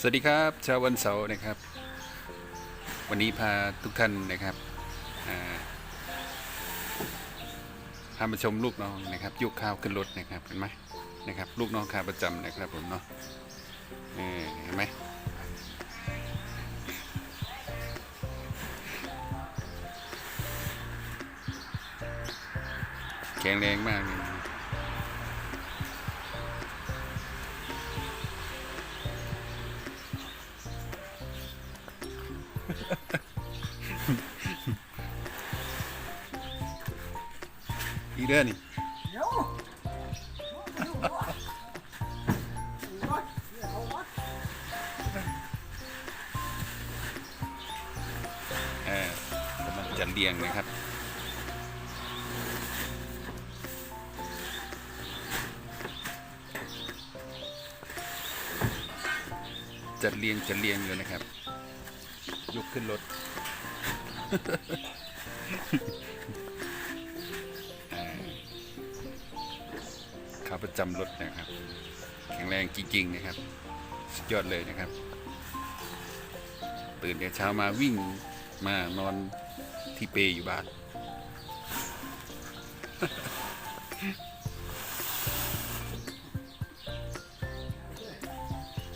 สวัสดีครับเช้าวันเสาร์นะครับ วันนี้พาทุกท่านนะครับพามาชมลูกน้องนะครับยกข้าวขึ้นรถนะครับเห็นไหมนะครับ ลูกน้องขาประจำนะครับผมเนาะเออเห็นไหมแข็งแรงมากเลย อีเด้อนี่เออกำลังจะเรียงนะครับจัดเรียงจัดเรียงอยู่นะครับ ยกขึ้นรถขาประจำรถนะครับ แข็งแรงจริง ๆ นะครับ สุดยอดเลยนะครับ ตื่นแต่เช้ามาวิ่งมานอนที่เปอยู่บ้าน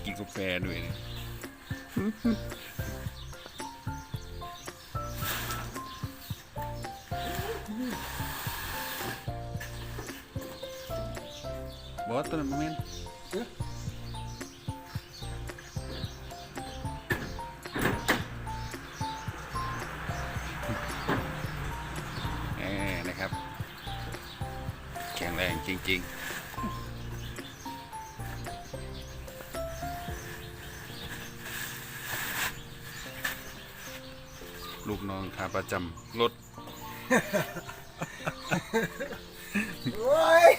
กินกาแฟด้วยนะ บอสตัวนั้นโมเมนเออนะครับ แข็งแรงจริง ๆลูกน้องขาประจำรถ โอ้ย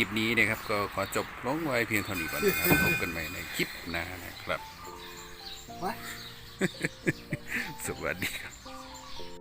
ลิปนี้นะครับ ก็ขอจบลงไว้เพียงเท่านี้ก่อนนะครับพบกันใหม่ในคลิปหน้านะครับวะสวัสดีครับ